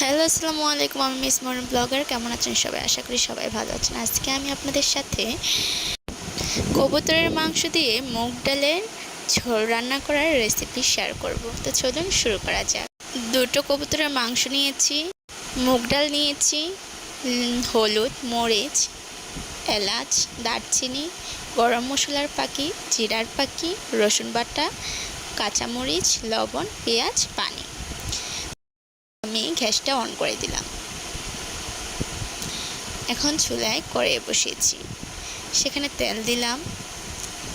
Hello, আসসালামু আলাইকুম। আমি মিস মরন ব্লগার। কেমন আছেন সবাই? আশা করি সবাই ভালো আছেন। আজকে আমি আপনাদের সাথে কবুতরের মাংস দিয়ে মুগ ডালের ঝোল রান্না করার রেসিপি শেয়ার করব। তো চলুন শুরু করা যাক। দুটো কবুতরের মাংস নিয়েছি, মুগ ডাল নিয়েছি হলুদ, মরিচ, এলাচ, দারচিনি, গরম মশলার পাখি জিরার পাখি রসুন বাটা, কাঁচামরিচ, লবণ, পেঁয়াজ, পানি। আমি গ্যাসটা অন করে দিলাম। এখন চুলায় কড়াইয়ে বসিয়েছি। সেখানে তেল দিলাম।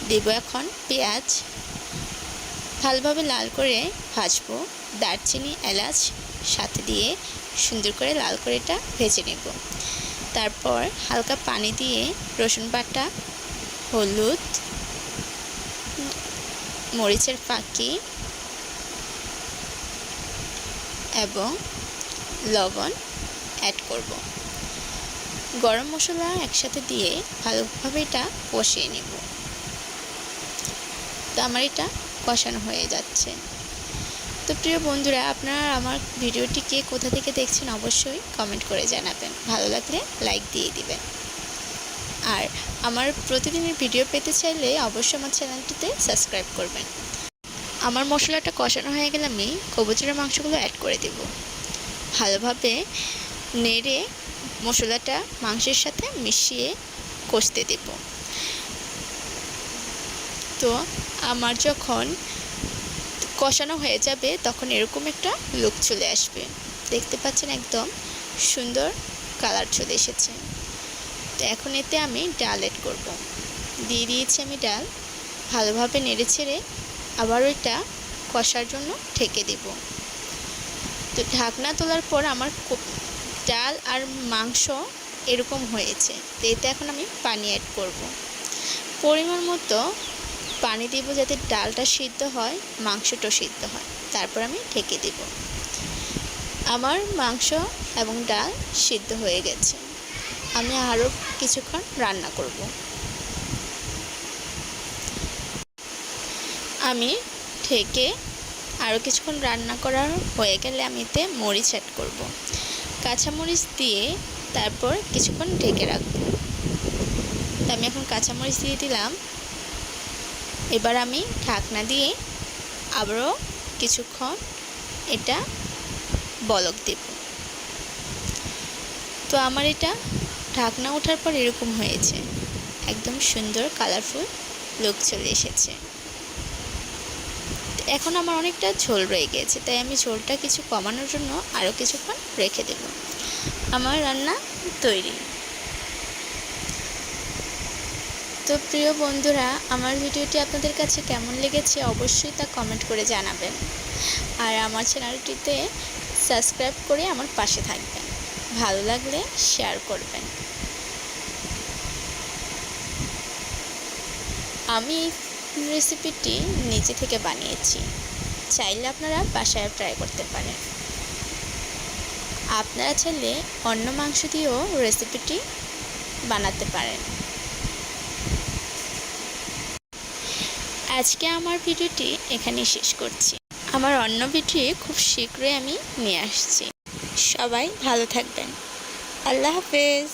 দেব এখন পেঁয়াজ। ভালোভাবে লাল করে ভাজবো। দারচিনি, এলাচ সাথে দিয়ে সুন্দর করে লাল করে এটা ভেজে নেব। তারপর হালকা পানি দিয়ে রসুন বাটা, হলুদ, মরিচের ফাঁকি এবং লবণ অ্যাড করব। গরম মশলা একসাথে দিয়ে ভালোভাবে এটা কষিয়ে নেব। তো আমার এটা কষানো হয়ে যাচ্ছে। তো প্রিয় বন্ধুরা, আপনারা আমার ভিডিওটি কে কোথা থেকে দেখছেন অবশ্যই কমেন্ট করে জানাবেন। ভালো লাগলে লাইক দিয়ে দিবেন। আর আমার প্রতিদিনের ভিডিও পেতে চাইলে অবশ্যই আমার চ্যানেলটিতে সাবস্ক্রাইব করবেন। আমার মশলাটা কষানো হয়ে গেলে আমি কবুতরের মাংসগুলো অ্যাড করে দেব। ভালোভাবে নেড়ে মশলাটা মাংসের সাথে মিশিয়ে কষতে দেব। তো আমার যখন কষানো হয়ে যাবে তখন এরকম একটা লুক চলে আসবে। দেখতে পাচ্ছেন একদম সুন্দর কালার চলে এসেছে। তো এখন এতে আমি ডাল এড করব। দিয়ে দিয়েছি আমি ডাল। ভালোভাবে নেড়ে ছেড়ে আবার ওইটা কষার জন্য ঢেকে দেব। তো ঢাকনা তোলার পর আমার ডাল আর মাংস এরকম হয়েছে। তো এতে এখন আমি পানি অ্যাড করব। পরিমাণ মতো পানি দেব যাতে ডালটা সিদ্ধ হয় মাংসটাও সিদ্ধ হয়। তারপর আমি ঢেকে দেব। আমার মাংস এবং ডাল সিদ্ধ হয়ে গেছে। আমি আরও কিছুক্ষণ রান্না করব। আমি ঢেকে আরও কিছুক্ষণ রান্না করার হয়ে গেলে আমি এতে মরিচ অ্যাড করব। কাঁচামরিচ দিয়ে তারপর কিছুক্ষণ ঢেকে রাখব। তো আমি এখন কাঁচামরিচ দিয়ে দিলাম। এবার আমি ঢাকনা দিয়ে আবারও কিছুক্ষণ এটা বলক দেব। তো আমার এটা ঢাকনা ওঠার পর এরকম হয়েছে। একদম সুন্দর কালারফুল লুক চলে এসেছে। এখন আমার অনেকটা ঝোল রয়ে গিয়েছে, তাই আমি ঝোলটা কিছু কমানোর জন্য আরও কিছুক্ষণ রেখে দেব। আমার রান্না তৈরি। তো প্রিয় বন্ধুরা, আমার ভিডিওটি আপনাদের কাছে কেমন লেগেছে অবশ্যই তা কমেন্ট করে জানাবেন। আর আমার চ্যানেলটিতে সাবস্ক্রাইব করে আমার পাশে থাকবেন। ভালো লাগলে শেয়ার করবেন। আমি রেসিপিটি নিজে থেকে বানিয়েছি। চাইলে আপনারা বাসায় ট্রাই করতে পারেন। আপনারা চাইলে অন্য মাংস দিয়েও রেসিপিটি বানাতে পারেন। আজকে আমার ভিডিওটি এখানেই শেষ করছি। আমার অন্য ভিডিও খুব শীঘ্রই আমি নিয়ে আসছি। সবাই ভালো থাকবেন। আল্লাহ হাফেজ।